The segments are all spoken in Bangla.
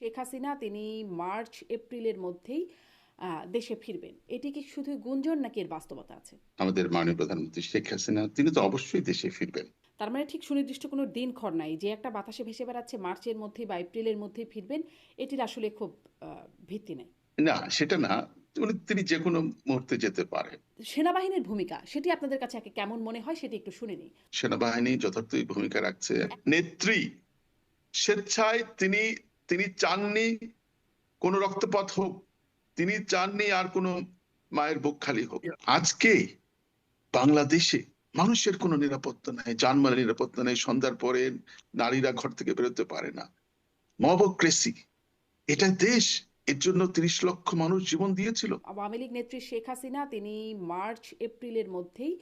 শেখ হাসিনা তিনি মার্চ এপ্রিলের মধ্যেই দেশে ফিরবেন। এটি কি শুধু গুঞ্জন নাকি এর বাস্তবতা আছে? আমাদের মাননীয় প্রধানমন্ত্রী শেখ হাসিনা তিনি তো অবশ্যই দেশে ফিরবেন। তার মানে ঠিক সুনির্দিষ্ট কোনো দিন দিনক্ষণ নাই। যে একটা বাতাসে ভেসে বেড়াচ্ছে মার্চের মধ্যে বা এপ্রিলের মধ্যে ফিরবেন এটির আসলে খুব ভিত্তি নেই। না সেটা না। উনি তিনি যে কোনো মুহূর্তে যেতে পারেন। সেনাবাহিনীর ভূমিকা সেটি আপনাদের কাছে একে কেমন মনে হয় সেটি একটু শুনে নিই। সেনাবাহিনী যথার্থই ভূমিকা রাখছে। নেত্রী স্বেচ্ছায় তিনি তিনি চাননি কোন রক্তপাত হোক তিনি চাননি আর কোনো মায়ের বুক খালি হোক। আজকে বাংলাদেশে মানুষের কোনো নিরাপত্তা নাই জানমালের নিরাপত্তা নেই সন্ধ্যার পরে নারীরা ঘর থেকে বেরোতে পারে না। মবক্রেসি এটা দেশ এর জন্য তিরিশ লক্ষ মানুষ জীবন দিয়েছিল। আওয়ামী লীগ নেত্রী শেখ হাসিনা তিনি মার্চ এপ্রিলের মধ্যেই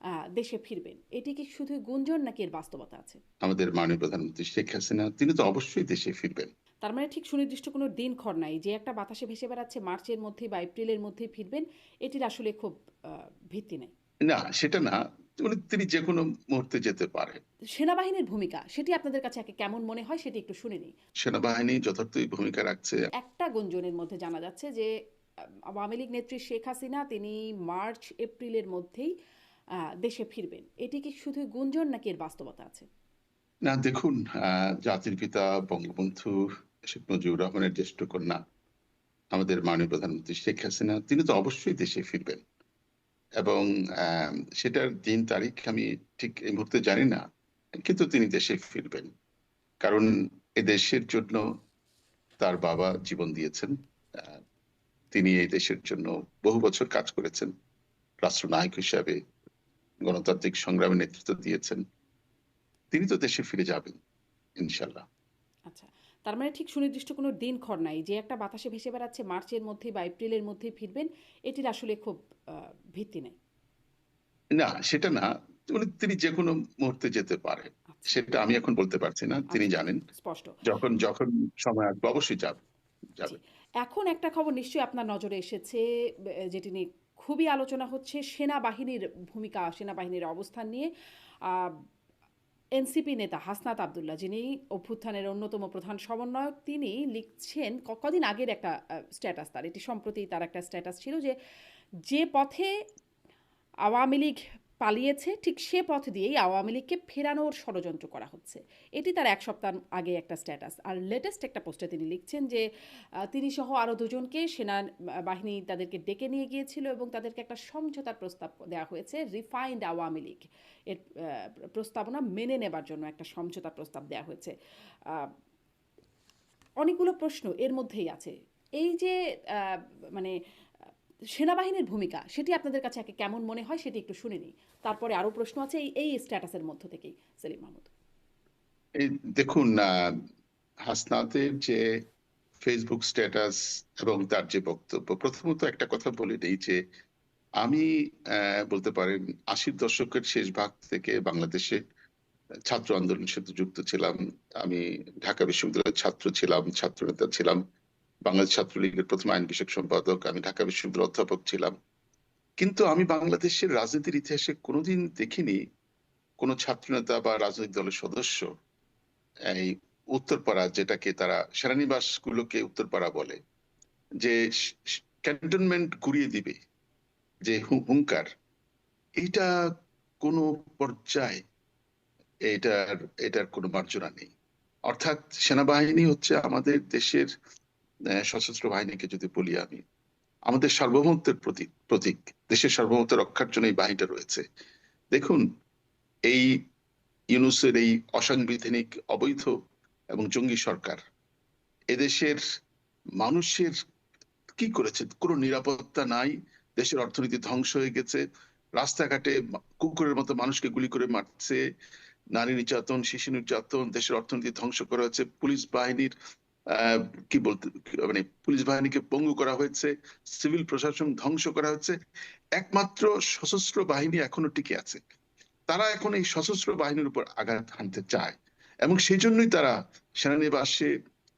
আহ, দেশে ফিরবেন। এটি কি শুধু গুঞ্জন নাকি এর বাস্তবতা আছে? আমাদের মাননীয় প্রধানমন্ত্রী শেখ হাসিনা তিনি তো অবশ্যই দেশে ফিরবেন। তার মানে ঠিক সুনির্দিষ্ট কোনো দিনক্ষণ নাই। যে একটা বাতাসে ভেসে বেড়াচ্ছে মার্চের মধ্যে বা এপ্রিলের মধ্যে ফিরবেন এটির আসলে খুব ভিত্তি নেই। না সেটা না। তিনি যে কোনো মুহূর্তে যেতে পারেন। সেনাবাহিনীর ভূমিকা সেটি আপনাদের কাছে একে কেমন মনে হয় সেটি একটু শুনে নিই। সেনাবাহিনী যথার্থই ভূমিকা রাখছে। একটা গুঞ্জনের মধ্যে জানা যাচ্ছে যে আওয়ামী লীগ নেত্রী শেখ হাসিনা তিনি মার্চ এপ্রিলের মধ্যেই আহ, দেশে ফিরবেন। এটি কি শুধু গুঞ্জন নাকি এর বাস্তবতা আছে? না দেখুন জাতির পিতা বঙ্গবন্ধু শেখ মুজিবুর রহমানের জ্যেষ্ঠ কন্যা, আমাদের মাননীয় প্রধানমন্ত্রী শেখ হাসিনা, তিনি তো অবশ্যই দেশে ফিরবেন। এবং সেটার দিন তারিখ আমি ঠিক এই মুহূর্তে জানি না, কিন্তু তিনি দেশে ফিরবেন। কারণ এ দেশের জন্য তার বাবা জীবন দিয়েছেন তিনি এই দেশের জন্য বহু বছর কাজ করেছেন, রাষ্ট্রনায়ক হিসাবে গণতান্ত্রিক সংগ্রামে নেতৃত্ব দিয়েছেন। তিনি তো দেশে ফিরে যাবেন ইনশাল্লাহ আচ্ছা তার মানে ঠিক সুনির্দিষ্ট কোনো দিন দিনক্ষণ নাই। যে একটা বাতাসে ভেসে বেড়াচ্ছে মার্চের মধ্যে বা এপ্রিলের মধ্যে ফিরবেন এটির আসলে খুব ভিত্তি নেই। না সেটা না। উনি তিনি যে কোনো মুহূর্তে যেতে পারেন। আচ্ছা, সেটা আমি এখন বলতে পারছি না। তিনি আচ্ছা, জানেন। স্পষ্ট। যখন যখন সময় আসবে অবশ্যই যাবে যাবে। এখন একটা খবর নিশ্চয়ই আপনার নজরে এসেছে যেটি নিয়ে খুবই আলোচনা হচ্ছে। সেনাবাহিনীর ভূমিকা সেনাবাহিনীর অবস্থান নিয়ে। এনসিপি নেতা হাসনাত আবদুল্লাহ, যিনি অভ্যুত্থানের অন্যতম প্রধান সমন্বয়ক, তিনি লিখছেন কদিন আগের একটা স্ট্যাটাস তার। এটি সম্প্রতি তার একটা স্ট্যাটাস ছিল যে যে পথে আওয়ামী লীগ পালিয়েছে, ঠিক সে পথ দিয়েই আওয়ামী লীগকে ফেরানোর ষড়যন্ত্র করা হচ্ছে। এটি তার এক সপ্তাহ আগে একটা স্ট্যাটাস আর লেটেস্ট একটা পোস্টে তিনি লিখছেন যে তিনি সহ আরও দুজনকে সেনা বাহিনী তাদেরকে ডেকে নিয়ে গিয়েছিল এবং তাদেরকে একটা সমঝোতার প্রস্তাব দেওয়া হয়েছে রিফাইন্ড আওয়ামী লীগ। এর প্রস্তাবনা মেনে নেবার জন্য একটা সমঝোতার প্রস্তাব দেওয়া হয়েছে। অনেকগুলো প্রশ্ন এর মধ্যেই আছে। এই যে মানে সেনাবাহিনীর ভূমিকা, সেটি আপনাদের কাছে একে কেমন মনে হয় সেটি একটু শুনে নিই। তারপরে আরও প্রশ্ন আছে এই এই স্ট্যাটাসের মধ্য থেকেই, সেলিম মাহমুদ। এই দেখুন হাসনাতের যে ফেসবুক স্ট্যাটাস এবং তার যে বক্তব্য, প্রথমত একটা কথা বলে নেই যে আমি বলতে পারেন আশির দশকের শেষ ভাগ থেকে বাংলাদেশে ছাত্র আন্দোলনের সাথে যুক্ত ছিলাম। আমি ঢাকা বিশ্ববিদ্যালয়ের ছাত্র ছিলাম ছাত্র নেতা ছিলাম। বাংলাদেশ ছাত্রলীগের প্রথম আইন বিষয়ক সম্পাদক, আমি ঢাকা বিশ্ববিদ্যালয়ের অধ্যাপক ছিলাম। কিন্তু আমি বাংলাদেশের রাজনীতির ইতিহাসে কোনোদিন দেখিনি কোনো ছাত্রনেতা বা রাজনৈতিক দলের সদস্য এই উত্তরপাড়া যেটাকে তারা সেনানিবাস গুলোকে উত্তরপাড়া বলে, যে ক্যান্টনমেন্ট ঘুরিয়ে দিবে, যে হুঙ্কার এটা কোনো পর্যায়ে এটার এটার কোনো মার্জনা নেই। অর্থাৎ সেনাবাহিনী হচ্ছে আমাদের দেশের সশস্ত্র বাহিনীকে যদি বলি আমি, আমাদের সার্বভৌমত্বের প্রতীক প্রতীক, দেশের সার্বভৌমত্ব রক্ষার জন্য এই বাহিনীটা রয়েছে। দেখুন, এই ইউনুসের এই অসাংবিধানিক, অবৈধ এবং জঙ্গি সরকার, এদেশের মানুষের কি করেছে? কোনো নিরাপত্তা নাই, দেশের অর্থনীতি ধ্বংস হয়ে গেছে, রাস্তাঘাটে কুকুরের মতো মানুষকে গুলি করে মারছে, নারী নির্যাতন, শিশু নির্যাতন, দেশের অর্থনীতি ধ্বংস করা হয়েছে, পুলিশ বাহিনীর কি বলতে মানে পুলিশ বাহিনীকে পঙ্গু করা হয়েছে, সিভিল প্রশাসন ধ্বংস করা হয়েছে, একমাত্র সশস্ত্র বাহিনী এখনও টিকে আছে। তারা এখন এই সশস্ত্র বাহিনীর উপর আঘাত হানতে চায়, এবং সেই জন্যই তারা সেনানিবাসে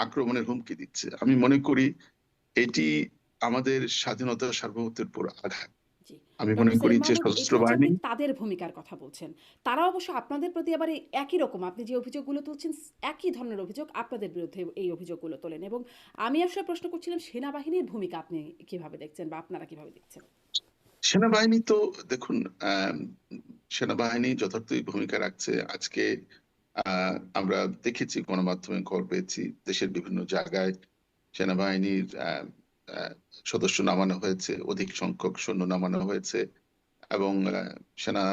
আক্রমণের হুমকি দিচ্ছে। আমি মনে করি এটি আমাদের স্বাধীনতা সার্বভৌমত্বের উপর আঘাত। আমি মনে করি যে সশস্ত্র বাহিনী তাদের ভূমিকার কথা বলছেন। তারা অবশ্য আপনাদের প্রতি আবার একই রকম আপনি যে অভিযোগগুলো তুলছেন একই ধরনের অভিযোগ আপনাদের বিরুদ্ধে এই অভিযোগগুলো তোলেন এবং আমি আসলে প্রশ্ন করছিলাম সেনাবাহিনীর ভূমিকা আপনি কীভাবে দেখছেন বা আপনারা কীভাবে দেখছেন? সেনাবাহিনী তো দেখুন আহ, সেনাবাহিনী যথার্থই ভূমিকা রাখছে। আজকে আহ, আমরা দেখেছি গণমাধ্যমে খবর পেয়েছি দেশের বিভিন্ন জায়গায় সেনাবাহিনীর সদস্য নামানো হয়েছে, অধিক সংখ্যক সৈন্য নামানো হয়েছে এবং সেনা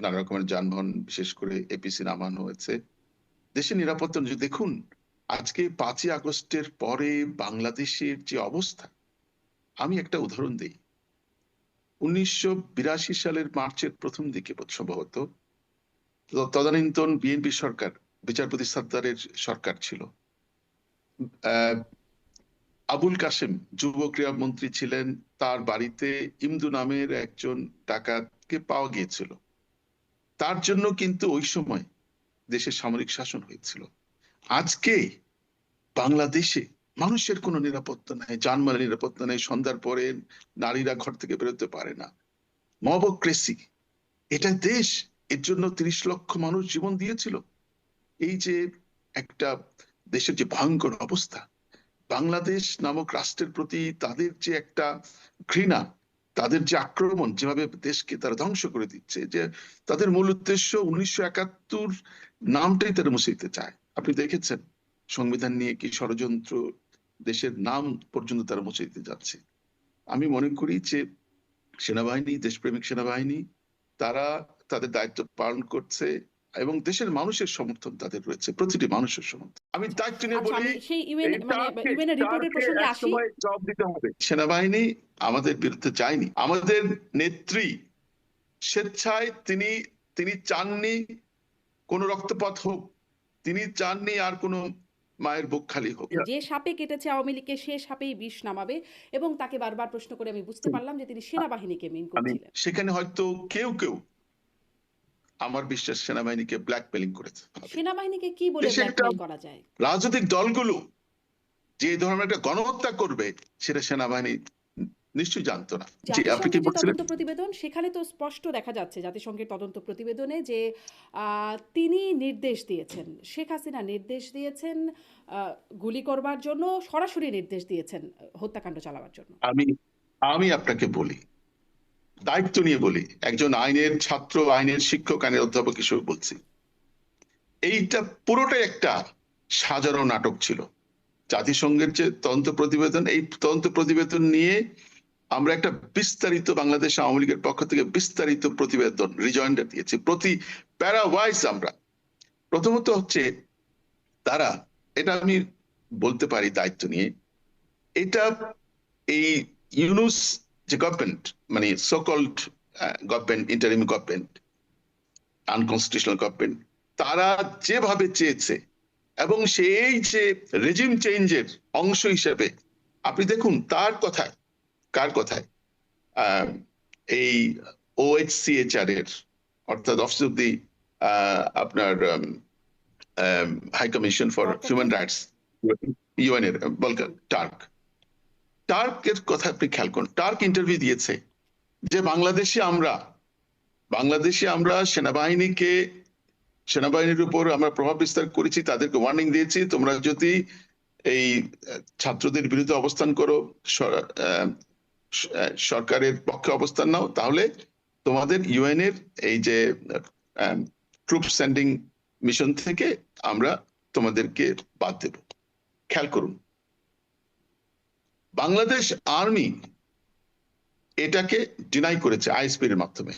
নানা রকমের যানবাহন, বিশেষ করে এপিসি নামানো হয়েছে। দেশের নিরাপত্তা যদি দেখুন, আজকে পাঁচই আগস্টের পরে বাংলাদেশের যে অবস্থা, আমি একটা উদাহরণ দিই। উনিশশো বিরাশি সালের মার্চের প্রথম দিকে সম্ভবত তদানীন্তন বিএনপি সরকার, বিচারপতি সর্দারের সরকার ছিল। আবুল কাসেম যুব ক্রীড়া মন্ত্রী ছিলেন। তার বাড়িতে ইমদু নামের একজন ডাকাতকে পাওয়া গিয়েছিল। তার জন্য কিন্তু ওই সময় দেশে সামরিক শাসন হয়েছিল। আজকে বাংলাদেশে মানুষের কোনো নিরাপত্তা নাই জানমালের নিরাপত্তা নাই, সন্ধ্যার পরে নারীরা ঘর থেকে বেরোতে পারে না। মবক্রেসি এটা দেশ, এর জন্য তিরিশ লক্ষ মানুষ জীবন দিয়েছিল। এই যে একটা দেশের যে ভয়ঙ্কর অবস্থা বাংলাদেশ নামক রাষ্ট্রের প্রতি তাদের যে একটা ঘৃণা, তাদের যে আক্রমণ যেভাবে দেশকে তারা ধ্বংস করে দিচ্ছে, যে তাদের মূল উদ্দেশ্য উনিশশো একাত্তর নামটাই তারা মুছে দিতে চায়। আপনি দেখেছেন সংবিধান নিয়ে কি ষড়যন্ত্র দেশের নাম পর্যন্ত তারা মুছে দিতে যাচ্ছে। আমি মনে করি যে সেনাবাহিনী, দেশপ্রেমিক সেনাবাহিনী, তারা তাদের দায়িত্ব পালন করছে এবং দেশের মানুষের সমর্থন তাদের রয়েছে প্রতিটি মানুষের সমর্থন। আমি দায়িত্ব নিয়ে আচ্ছা বলি মানে জবাব দিতে হবে। সেনাবাহিনী আমাদের বিরুদ্ধে যায়নি। আমাদের নেত্রী স্বেচ্ছায় তিনি তিনি চাননি কোনো রক্তপাত হোক তিনি চাননি আর কোনো মায়ের বুক খালি হোক। যে সাপে কেটেছে আওয়ামী লীগকে সে সাপেই বিষ নামাবে এবং তাকে বারবার প্রশ্ন করে আমি বুঝতে পারলাম যে তিনি সেনাবাহিনীকে মিন করছিলেন। সেখানে হয়তো কেউ কেউ আমার বিশ্বাস সেনাবাহিনীকে ব্ল্যাকমেলিং করেছে। সেনাবাহিনীকে কি বলে ব্ল্যাকমেল করা যায়? রাজনৈতিক দলগুলো যে ধরনের একটা গণহত্যা করবে সেটা সেনাবাহিনী নিশ্চয়ই জানতো না। জি আপনি কি বলছিলেন? তদন্ত প্রতিবেদন সেখানে তো স্পষ্ট দেখা যাচ্ছে জাতিসংঘের তদন্ত প্রতিবেদনে যে আহ, তিনি নির্দেশ দিয়েছেন। শেখ হাসিনা নির্দেশ দিয়েছেন আহ, গুলি করবার জন্য সরাসরি নির্দেশ দিয়েছেন হত্যাকাণ্ড চালাবার জন্য। আমি আমি আপনাকে বলি দায়িত্ব নিয়ে বলি, একজন আইনের ছাত্র, আইনের শিক্ষক, আইনের অধ্যাপক হিসেবে বলছি। এইটা পুরোটাই একটা সাজানো নাটক ছিল। জাতিসংঘের যে তদন্ত প্রতিবেদন, এই তদন্ত প্রতিবেদন নিয়ে আমরা একটা বিস্তারিত বাংলাদেশ আওয়ামী লীগের পক্ষ থেকে বিস্তারিত প্রতিবেদন রিজয়েন্ডার দিয়েছি। প্রতি প্যারা ওয়াইজ আমরা। প্রথমত হচ্ছে তারা, এটা আমি বলতে পারি দায়িত্ব নিয়ে, এটা এই ইউনুস যে গভর্নমেন্ট মানে so called government interim government unconstitutional government তারা যেভাবে চেয়েছে এবং সেই যে রেজিম চেঞ্জের অংশ হিসেবে আপনি দেখুন তার কথায় কার কথায় এই ওএইচসিএচআর এর অর্থাৎ অফিস অফ দি আপনার high commission for human rights UN এর বলকা টার্ক টার্কের কথা আপনি খেয়াল করুন। টার্ক ইন্টারভিউ দিয়েছে যে বাংলাদেশে আমরা বাংলাদেশে আমরা সেনাবাহিনীকে, সেনাবাহিনীর উপর আমরা প্রভাব বিস্তার করেছি, তাদেরকে ওয়ার্নিং দিয়েছি, তোমরা যদি এই ছাত্রদের বিরুদ্ধে অবস্থান করো সরকারের পক্ষে অবস্থান নাও, তাহলে তোমাদের ইউএন এর এই যে ট্রুপ সেন্ডিং মিশন থেকে আমরা তোমাদেরকে বাদ দেব। খেয়াল করুন। বাংলাদেশ আর্মি এটাকে ডিনাই করেছে আইএসপির মাধ্যমে।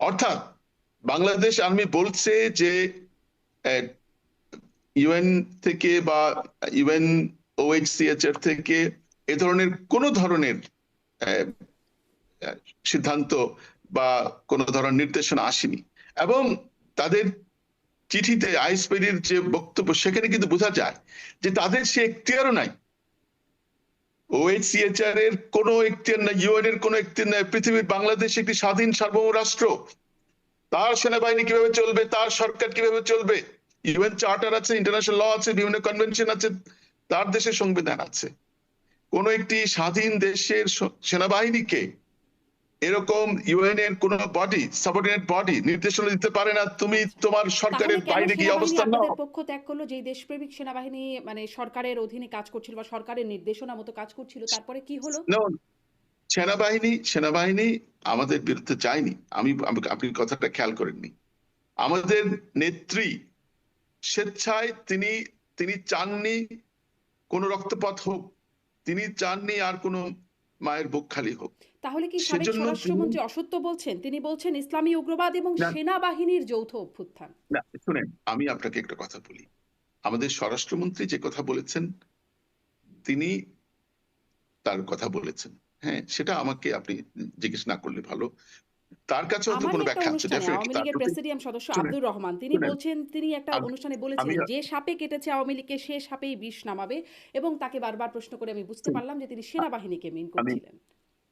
অর্থাৎ বাংলাদেশ আর্মি বলছে যে ইউএন থেকে বা ইউএন ওএইচসিএচআর থেকে এ ধরনের কোন ধরনের সিদ্ধান্ত বা কোন ধরনের নির্দেশনা আসেনি। এবং তাদের চিঠিতে আইএসপির যে বক্তব্য সেখানে কিন্তু বোঝা যায় যে তাদের সে এখতিয়ারও নাই ওএইচসিএচআর এর কোনো এখতিয়ার নাই ইউএন এর কোনো এখতিয়ার নাই। পৃথিবীর বাংলাদেশ একটি স্বাধীন সার্বভৌম রাষ্ট্র। তার সেনাবাহিনী কীভাবে চলবে, তার সরকার কীভাবে চলবে? ইউএন চার্টার আছে ইন্টারন্যাশনাল ল আছে, বিভিন্ন কনভেনশন আছে, তার দেশের সংবিধান আছে। কোন একটি স্বাধীন দেশের সেনাবাহিনীকে এরকম ইউএন এর কোন বডি সাবঅর্ডিনেট বডি নির্দেশনা দিতে পারে না তুমি তোমার সরকারের বাইরে গিয়ে সেনাবাহিনী অবস্থান নাও। পক্ষ ত্যাগ করল যেই দেশপ্রেমিক সেনাবাহিনী মানে সরকারের অধীনে কাজ করছিল বা সরকারের নির্দেশনা মতো কাজ করছিল তারপরে কি হলো? সেনাবাহিনী সেনাবাহিনী আমাদের বিরুদ্ধে যায়নি। আমি আমি- আপনি কথাটা খেয়াল করেননি। আমাদের নেত্রী স্বেচ্ছায় তিনি তিনি চাননি কোনো রক্তপাত হোক তিনি চাননি আর কোনো মায়ের বুক খালি হোক। তাহলে কি সাবেক স্বরাষ্ট্রমন্ত্রী অসত্য বলছেন? তিনি বলছেন ইসলামী উগ্রবাদ এবং সেনাবাহিনীর যৌথ অভ্যুত্থান। না শুনেন আমি আপনাকে একটা কথা বলি। আমাদের স্বরাষ্ট্রমন্ত্রী যে কথা বলেছেন তিনি তার কথা বলেছেন। হ্যাঁ সেটা আমাকে আপনি জিজ্ঞেস না করলে ভালো। তার কাছে হয়তো আমারই কোনো ব্যাখ্যা আছে আওয়ামী লীগের প্রেসিডিয়াম সদস্য আব্দুর রহমান তিনি বলছেন তিনি একটা অনুষ্ঠানে বলেছিলেন আমি- যে সাপে কেটেছে আওয়ামী লীগকে সে সাপেই বিষ নামাবে। এবং তাকে বারবার প্রশ্ন করে আমি বুঝতে পারলাম যে তিনি সেনাবাহিনীকে মিন করছিলেন।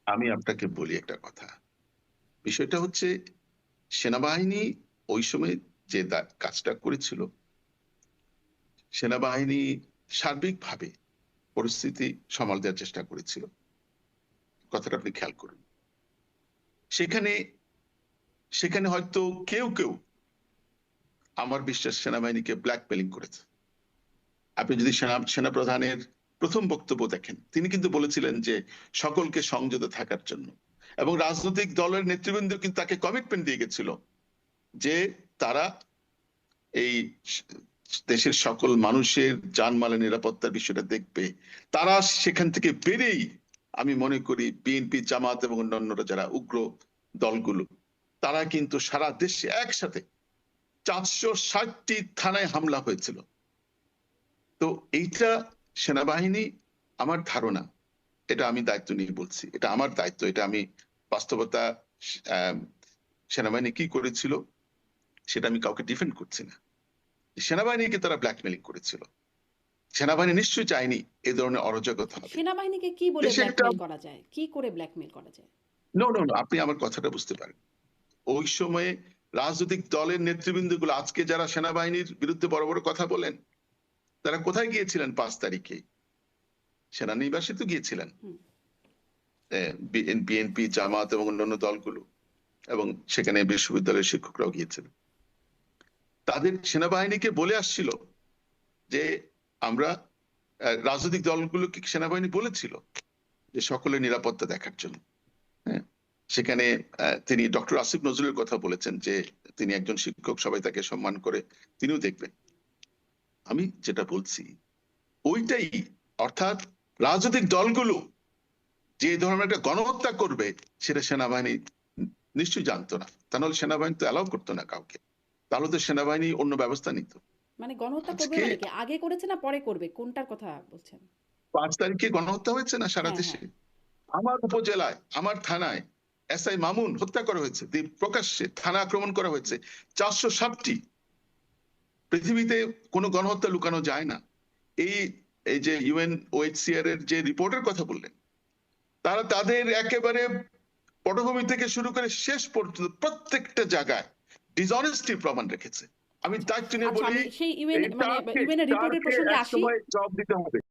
আমি আপনাকে বলি একটা কথা। বিষয়টা হচ্ছে সেনাবাহিনী ওই সময় যে কাজটা করেছিল সেনাবাহিনী সার্বিকভাবে পরিস্থিতি সামাল দেওয়ার চেষ্টা করেছিল। কথাটা আপনি খেয়াল করুন। সেখানে সেখানে হয়তো কেউ কেউ আমার বিশ্বাস সেনাবাহিনীকে ব্ল্যাকমেলিং করেছে। আপনি যদি সেনা, সেনাপ্রধানের প্রথম বক্তব্য দেখেন, তিনি কিন্তু বলেছিলেন যে সকলকে সংযত থাকার জন্য। এবং রাজনৈতিক দলের নেতৃবৃন্দ কিন্তু তাকে কমিটমেন্ট দিয়ে গেছিল যে তারা এই দেশের সকল মানুষের জানমালের নিরাপত্তার বিষয়টা দেখবে। তারা সেখান থেকে বেরেই আমি মনে করি বিএনপি জামাত এবং অন্যান্যরা যারা উগ্র দলগুলো, তারা কিন্তু সারা দেশে একসাথে চারশো ষাটটি থানায় হামলা হয়েছিল। তো এইটা সেনাবাহিনী আমার ধারণা, এটা আমি দায়িত্ব নিয়ে বলছি, এটা আমার দায়িত্ব, এটা আমি বাস্তবতা সেনাবাহিনী কি করেছিল সেটা আমি কাউকে ডিফেন্ড করছি না। সেনাবাহিনীকে তারা ব্ল্যাকমেলিং করেছিল। সেনাবাহিনী নিশ্চয়ই চায়নি এই ধরনের অরাজকতা। সেনাবাহিনীকে কি বলে ব্ল্যাকমেল করা যায়? কি করে ব্ল্যাকমেল করা যায়? নো নো নো আপনি আমার কথাটা বুঝতে পারেন। ওই সময়ে রাজনৈতিক দলের নেতৃবৃন্দগুলো আজকে যারা সেনাবাহিনীর বিরুদ্ধে বড় বড় কথা বলেন তারা কোথায় গিয়েছিলেন পাঁচ তারিখে? সেনানিবাসে তো গিয়েছিলেন। বিএনপি জামাত এবং অন্যান্য দলগুলো এবং সেখানে বিশ্ববিদ্যালয়ের শিক্ষকরাও গিয়েছিলেন। তাদের সেনাবাহিনীকে বলে আসছিল যে আমরা রাজনৈতিক দলগুলোকে সেনাবাহিনী বলেছিল যে সকলের নিরাপত্তা দেখার জন্য। হ্যাঁ? সেখানে তিনি ডক্টর আসিফ নজরুলের কথা বলেছেন যে তিনি একজন শিক্ষক, সবাই তাকে সম্মান করে তিনিও দেখবেন। আমি যেটা বলছি, ওইটাই, অর্থাৎ রাজনৈতিক দলগুলো যে ধরনের একটা গণহত্যা করবে, সেটা সেনাবাহিনী নিশ্চয়ই জানতো না। তা নাহলে সেনাবাহিনী তো অ্যালাউ করতো না কাউকে। তাহলে তো সেনাবাহিনী অন্য ব্যবস্থা নিত। মানে গণহত্যা করবে মানে কি? আগে করেছে না পরে করবে? কোনটার কথা বলছেন? পাঁচ তারিখে গণহত্যা হয়েছে না সারা হ্যাঁ, দেশে? আমার উপজেলায় আমার থানায় এসআই মামুন হত্যা করা হয়েছে। প্রকাশ্যে থানা আক্রমণ করা হয়েছে। চারশো ষাটটি। পৃথিবীতে কোনো গণহত্যা লুকানো যায় না। এই এই যে ইউএন ওএইচসিআর এর যে রিপোর্টের কথা বললেন তারা তাদের একেবারে পটভূমি থেকে শুরু করে শেষ পর্যন্ত প্রত্যেকটা জায়গায় ডিসঅনেস্টি প্রমাণ রেখেছে। আমি তার নিয়ে আচ্ছা বলি আমি সেই ইউএন মানে ইউএন রিপোর্টের প্রসঙ্গে আসি। জবাব দিতে হবে।